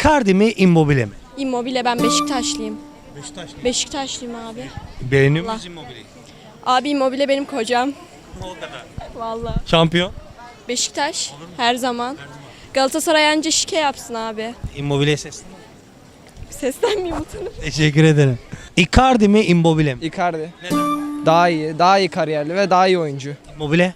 Icardi mi Immobile mi? Immobile ben Beşiktaşlıyım. Beşiktaş. Beşiktaşlıyım abi. Beğeniyor Allah. musunuz Immobile'yi? Abi Immobile benim kocam. O kadar. Vallahi. Şampiyon. Beşiktaş her zaman. Galatasaray anca şike yapsın abi. Immobile'ye seslen. Seslenmeyeyim utanırım. Teşekkür ederim. Icardi mi Immobile mi? Icardi. Neden? Daha iyi, daha iyi kariyerli ve daha iyi oyuncu. Immobile.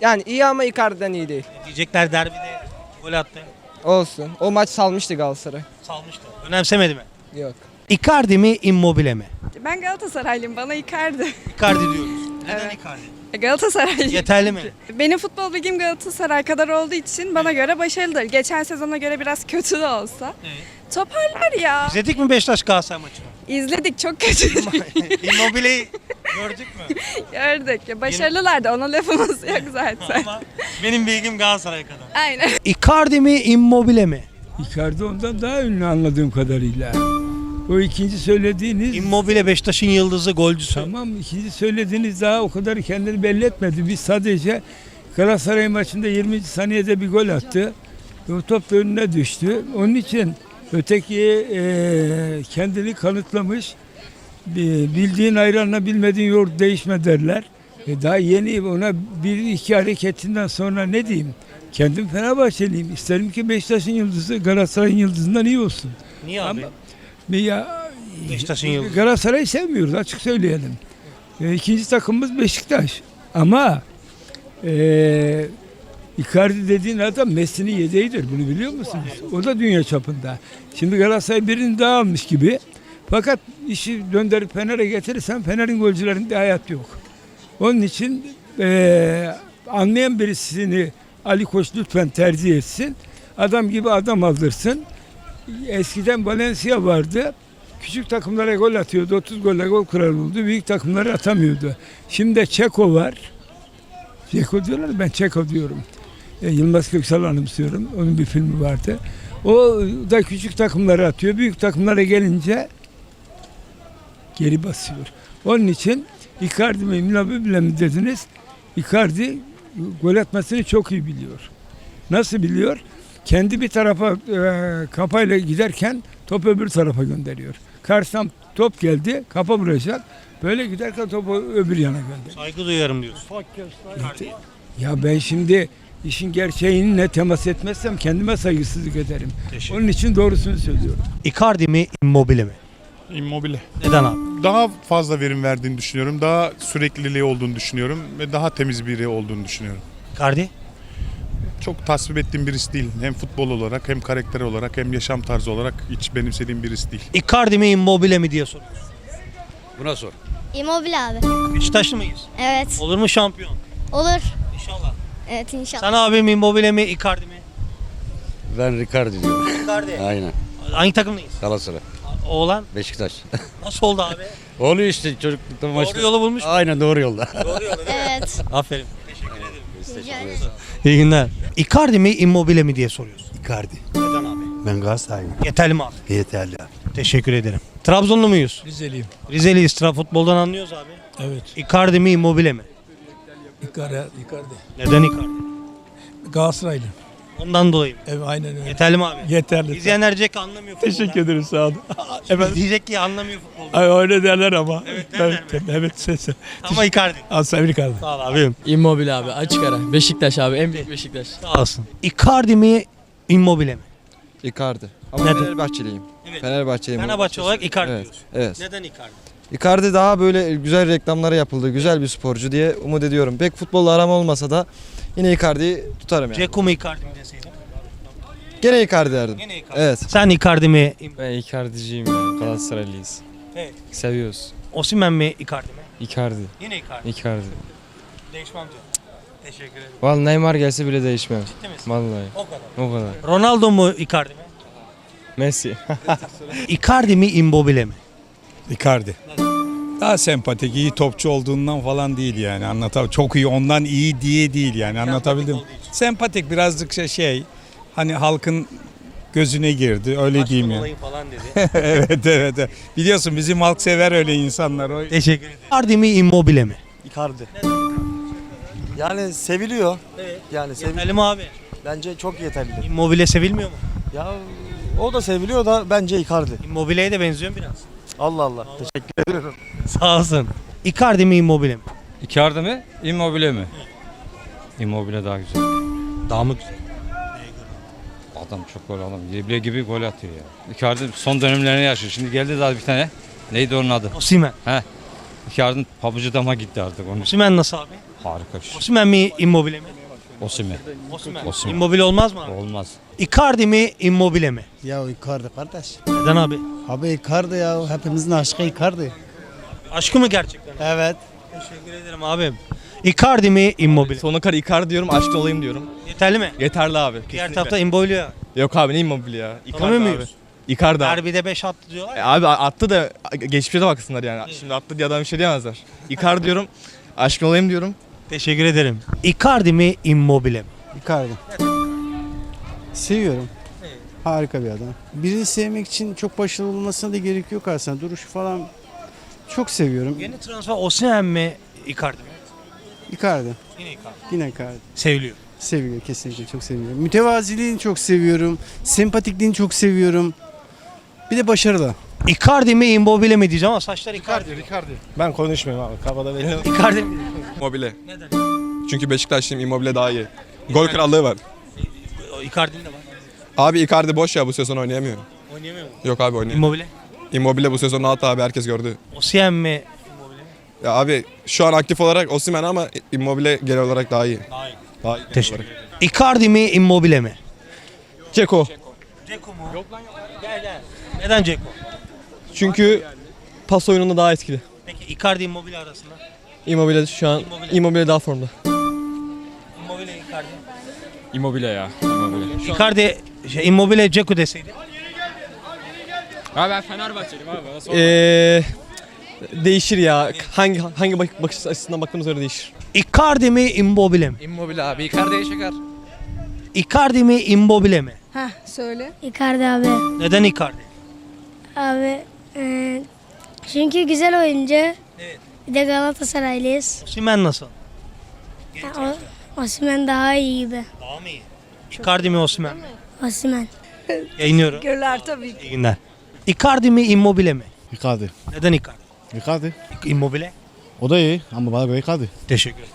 Yani iyi ama Icardi'den iyi değil. Diyecekler derbide gol attı. Olsun. O maç salmıştı Galatasaray. Salmıştı. Önemsemedi mi? Yok. Icardi mi Immobile mi? Ben Galatasaraylıyım. Bana Icardi. Icardi diyoruz. Neden Evet. Icardi? Galatasaraylıyım. Yeterli mi? Benim futbol bilgim Galatasaray kadar olduğu için bana göre başarılıdır. Geçen sezona göre biraz kötü de olsa. Evet. Toparlar ya. İzledik mi Beşiktaş Galatasaray maçını? İzledik çok kötü Immobile'yi gördük mü? gördük. Ya, Başarılılar da ona lafımız yok zaten. Ama benim bilgim Galatasaray'a kadar. Aynen. Icardi mi Immobile mi? Icardi ondan daha ünlü anladığım kadarıyla. O ikinci söylediğiniz Immobile Beşiktaş'ın yıldızı, golcüsü. tamam ikinci söylediğiniz daha o kadar kendini belli etmedi. Biz sadece Galatasaray maçında 20. saniyede bir gol attı. O top da önüne düştü. Onun için öteki eee, kendini kanıtlamış. Bi- Bildiğin ayranla bilmediğin yoğurt değişme derler. E daha yeni ona bir iki hareketinden sonra ne diyeyim? Kendim Fenerbahçeliyim. İsterim ki Beşiktaş'ın yıldızı Galatasaray'ın yıldızından iyi olsun. Niye abi? Ama- ya Beşiktaş'ın yıldızı. Galatasaray'ı sevmiyoruz açık söyleyelim. E, ikinci takımımız Beşiktaş. Ama e, Icardi dediğin adam Messi'nin yedeğidir. Bunu biliyor musunuz? O da dünya çapında. Şimdi Galatasaray birini daha almış gibi. Fakat işi döndürüp Fener'e getirirsen Fener'in golcülerinde hayat yok. Onun için e, anlayan birisini Ali Koç lütfen tercih etsin. Adam gibi adam aldırsın. Eskiden Valencia vardı. Küçük takımlara gol atıyordu. 30 golle gol kralı oldu. Büyük takımları atamıyordu. Şimdi de Çeko var. Çeko diyorlar ben Çeko diyorum. E, Yılmaz Köksal'ı anımsıyorum. Onun bir filmi vardı. O da küçük takımları atıyor. Büyük takımlara gelince geri basıyor. Onun için Icardi mi Immobile mi dediniz? Icardi gol atmasını çok iyi biliyor. Nasıl biliyor? Kendi bir tarafa e, kafayla giderken top öbür tarafa gönderiyor. Karşıdan top geldi, kafa vuracak. Böyle giderken topu öbür yana gönderiyor. Saygı duyarım diyorsun. Ya ben şimdi işin gerçeğine temas etmezsem kendime saygısızlık ederim. Teşekkür. Onun için doğrusunu söylüyorum. Icardi mi Immobile mi? Immobile. Neden abi? Daha fazla verim verdiğini düşünüyorum. Daha sürekliliği olduğunu düşünüyorum ve daha temiz biri olduğunu düşünüyorum. Icardi? Çok tasvip ettiğim birisi değil. Hem futbol olarak hem karakter olarak hem yaşam tarzı olarak hiç benimsediğim birisi değil. Icardi mi Immobile mi diye soruyoruz. Buna sor. Immobile abi. Beşiktaşlı mıyız? Evet. Olur mu şampiyon? Olur. İnşallah. Evet inşallah. Sen abim Immobile mi Icardi mi? Ben Ricardi diyorum. Icardi. Aynen. Hangi takımlıyız? Galatasaray. Oğlan Beşiktaş. nasıl oldu abi? Oluyor işte çocuklukta maçta. Doğru yolu bulmuş. Aynen doğru yolda. Doğru yolu değil mi? Evet. Aferin. İyi günler. Icardi mi Immobile mi diye soruyoruz. Icardi. Neden abi? Ben Galatasaraylıyım. Yeterli mi abi? Yeterli abi. Teşekkür ederim. Trabzonlu muyuz? Rizeliyim. Rizeliyiz. Tra futboldan anlıyoruz abi. Evet. Icardi mi Immobile mi? Icardi. Icardi. Neden Icardi? Galatasaraylı. Ondan dolayı. mı? Evet aynen öyle. Yeterli mi abi? Yeterli. İzleyenler diyecek ki anlamıyor futboldan. Teşekkür ederim sağ olun. Efendim? Diyecek ki anlamıyor futboldan. Ay, öyle derler ama. Evet, derler evet, evet, ses. Ama Icardi. Tebrik ederim. Sağ ol abim. Immobile abi açık ara. Beşiktaş abi en büyük Beşiktaş. Sağ olasın. Icardi mi Immobile mi? Icardi. Ama Neden? Fenerbahçeliyim. Evet. Fenerbahçeliyim. Fenerbahçe olarak Icardi Evet. diyoruz. Evet. Neden Icardi? Icardi daha böyle güzel reklamları yapıldı. Güzel bir sporcu diye umut ediyorum. Pek futbolla aram olmasa da yine Icardi'yi tutarım yani. Ceko mu Icardi mi deseydim? Gene Icardi derdim. Yine Icardi. Evet. Sen Icardi mi? Ben Icardi'ciyim ya. Galatasaraylıyız. Evet. Seviyoruz. Osimhen mi Icardi mi? Icardi. Yine Icardi. Icardi. Değişmem diyor. Teşekkür ederim. Vallahi Neymar gelse bile değişmem. Ciddi misin? Vallahi. O kadar. O kadar. Ronaldo mu Icardi mi? Messi. Icardi mi Immobile mi? Icardi. Daha sempatik, iyi topçu olduğundan falan değil yani. Anlatabildim. Çok iyi, ondan iyi diye değil yani. Anlatabildim. için. Sempatik birazcık şey, şey hani halkın gözüne girdi. Öyle Başkan diyeyim yani. falan dedi. evet, evet evet. Biliyorsun bizim halk sever öyle insanlar. O Teşekkür ederim. Icardi mi Immobile mi? Icardi. Yani seviliyor. Evet. Yani sev Yeterli mi abi? bence çok yeterli. Immobile sevilmiyor mu? Ya O da seviliyor da bence Icardi. Immobile'ye de benziyor biraz. Allah Allah. Teşekkür ediyorum. Sağ olsun. Icardi mi Immobile mi? Icardi mi? Immobile mi? Immobile daha güzel. Daha mı güzel? Adam çok gol adam. Yeble gibi gol atıyor ya. Icardi son dönemlerini yaşıyor. Şimdi geldi daha bir tane. Neydi onun adı? Osimhen. Icardi'nin pabucu dama gitti artık onun. Osimhen nasıl abi? Harika bir şey. Osimhen mi Immobile mi? Osimhen. Osimhen. Immobile olmaz mı abi? Olmaz. Icardi mi Immobile mi? Ya Icardi kardeş. Neden abi? Abi Icardi ya hepimizin aşkı Icardi. Aşkı mı gerçekten? Evet. Teşekkür ederim abim. Icardi mi Immobile? Sonuna kadar Icardi diyorum, aşkta olayım diyorum. Yeterli mi? Yeterli abi. Diğer tarafta Immobile ya. Yok abi ne Immobile ya. Icardi abi. muyuz? Icardi abi. Derbide 5 attı diyorlar. E abi attı da geçmişe de baksınlar yani. Şimdi attı diye adam bir şey diyemezler. Icardi diyorum, aşkın olayım diyorum. Teşekkür ederim. Icardi mi Immobile mi? Icardi. Seviyorum. Harika bir adam. Birini sevmek için çok başarılı olmasına da gerek yok aslında. Duruşu falan çok seviyorum. Yeni transfer Osimhen mi Icardi mi? Icardi. Yine Icardi. Yine Icardi. Seviliyor. Seviliyor kesinlikle çok seviyorum. Mütevaziliğini çok seviyorum. Sempatikliğini çok seviyorum. Bir de başarılı. Icardi mi Immobile mi diyeceğim ama saçlar Icardi. Ben konuşmuyorum abi. Kafada benim. Icardi mi? Immobile. Neden? Çünkü Beşiktaşlıyım Immobile daha iyi. Gol krallığı var. Icardi'nin de var. Abi Icardi boş ya bu sezon oynayamıyor. Oynayamıyor mu? Yok abi oynayamıyor. Immobile. Immobile bu sezon rahat abi herkes gördü. Osimhen mi? Ya abi şu an aktif olarak Osimhen ama Immobile genel olarak daha iyi. Daha iyi. Daha iyi genel Teşekkür olarak. ederim. Icardi mi Immobile mi? Ceko. Ceko mu? Yok lan yok. Gel gel. Neden Ceko? Çünkü pas oyununda daha etkili. Peki Icardi Immobile arasında? Immobile şu an Immobile. Immobile daha formda. Immobile Icardi. Immobile ya. Immobile. Icardi şey, Immobile Ceko deseydi. Ya ben Fenerbahçeliyim abi. Ee, değişir ya. Hangi hangi bak- bakış açısından baktığımız göre değişir. Icardi mi Immobile mi? Immobile abi. Icardi'ye şeker. Icardi mi Immobile mi? Heh söyle. Icardi abi. Neden Icardi? Abi e, çünkü güzel oyuncu. Evet. Bir de Galatasaraylıyız. Osimhen nasıl? Ya, o, Osimhen daha iyi gibi. Daha mı iyi? Icardi mi Osimhen mi? Osimhen. Yayınlıyorum. Görürler tabii ki. İyi günler. Icardi mi Immobile mi? Icardi. Neden Icardi? Icardi. Immobile. O da iyi ama bana göre Icardi. Teşekkür ederim.